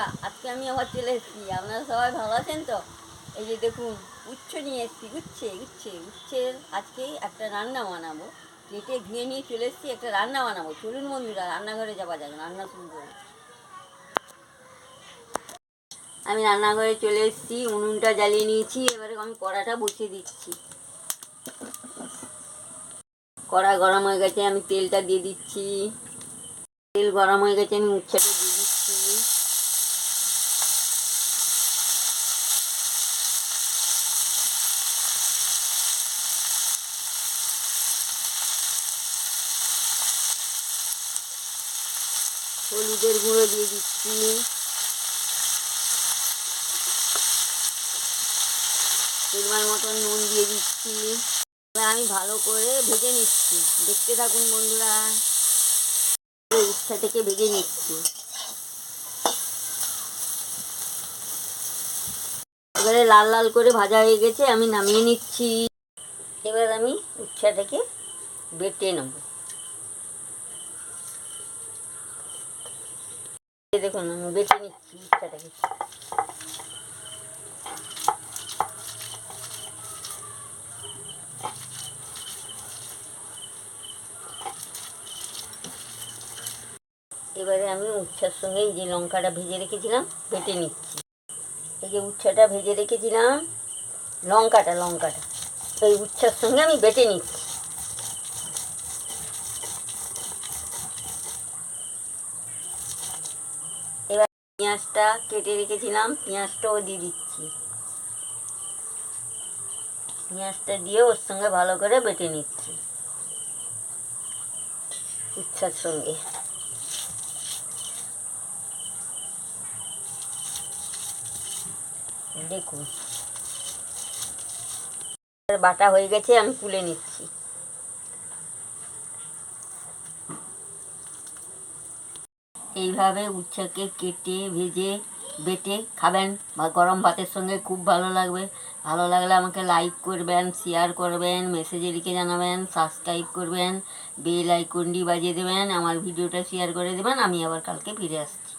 বন্ধুরা আজকে আমি আবার চলে এসেছি। আপনারা সবাই ভালো আছেন তো? এই যে দেখুন, উচ্ছে নিয়ে এসেছি, উচ্ছে উচ্ছে উচ্ছের আজকে একটা রান্না বানাবো। কেটে ধুয়ে নিয়ে চলে এসেছি, একটা রান্না বানাবো। চলুন বন্ধুরা, রান্নাঘরে যাওয়া যাক, রান্না শুরু আমি রান্নাঘরে চলে এসেছি, উনুনটা জ্বালিয়ে নিয়েছি, এবারে আমি কড়াটা বসিয়ে দিচ্ছি। কড়া গরম হয়ে গেছে, আমি তেলটা দিয়ে দিচ্ছি। তেল গরম হয়ে গেছে, আমি উচ্ছেটা দিয়ে দিচ্ছি। হলুদের গুঁড়ো দিয়ে দিচ্ছি। পরিমাণ মতন নুন দিয়ে দিচ্ছি। এবার আমি ভালো করে ভেজে নিচ্ছি। দেখতে থাকুন বন্ধুরা। ইচ্ছা থেকে ভেজে নিচ্ছি। এবারে লাল লাল করে ভাজা হয়ে গেছে, আমি নামিয়ে নিচ্ছি। এবার আমি উচ্ছা থেকে বেটে নেব। দেখুন, আমি নিচ্ছি উচ্ছাটাকে এবারে আমি উচ্ছার সঙ্গে যে লঙ্কাটা ভেজে রেখেছিলাম, বেটে নিচ্ছি। এই যে উচ্ছাটা ভেজে রেখেছিলাম, লঙ্কাটা লঙ্কাটা। এই উচ্ছার সঙ্গে আমি বেটে নিচ্ছি। পেঁয়াজটা কেটে রেখেছিলাম, পেঁয়াজটাও দিয়ে দিচ্ছি। পেঁয়াজটা দিয়ে ওর সঙ্গে ভালো করে বেটে নিচ্ছি। উচ্ছার সঙ্গে। দেখুন। বাটা হয়ে গেছে, আমি তুলে নিচ্ছি। এইভাবে উচ্ছেকে কেটে, ভেজে, বেটে খাবেন। বা গরম ভাতের সঙ্গে খুব ভালো লাগবে। ভালো লাগলে আমাকে লাইক করবেন শেয়ার করবেন মেসেজে লিখে জানাবেন সাবস্ক্রাইব করবেন বেল আইকনটি বাজিয়ে দেবেন, আমার ভিডিওটা শেয়ার করে দেবেন। আমি আবার কালকে ফিরে আসছি।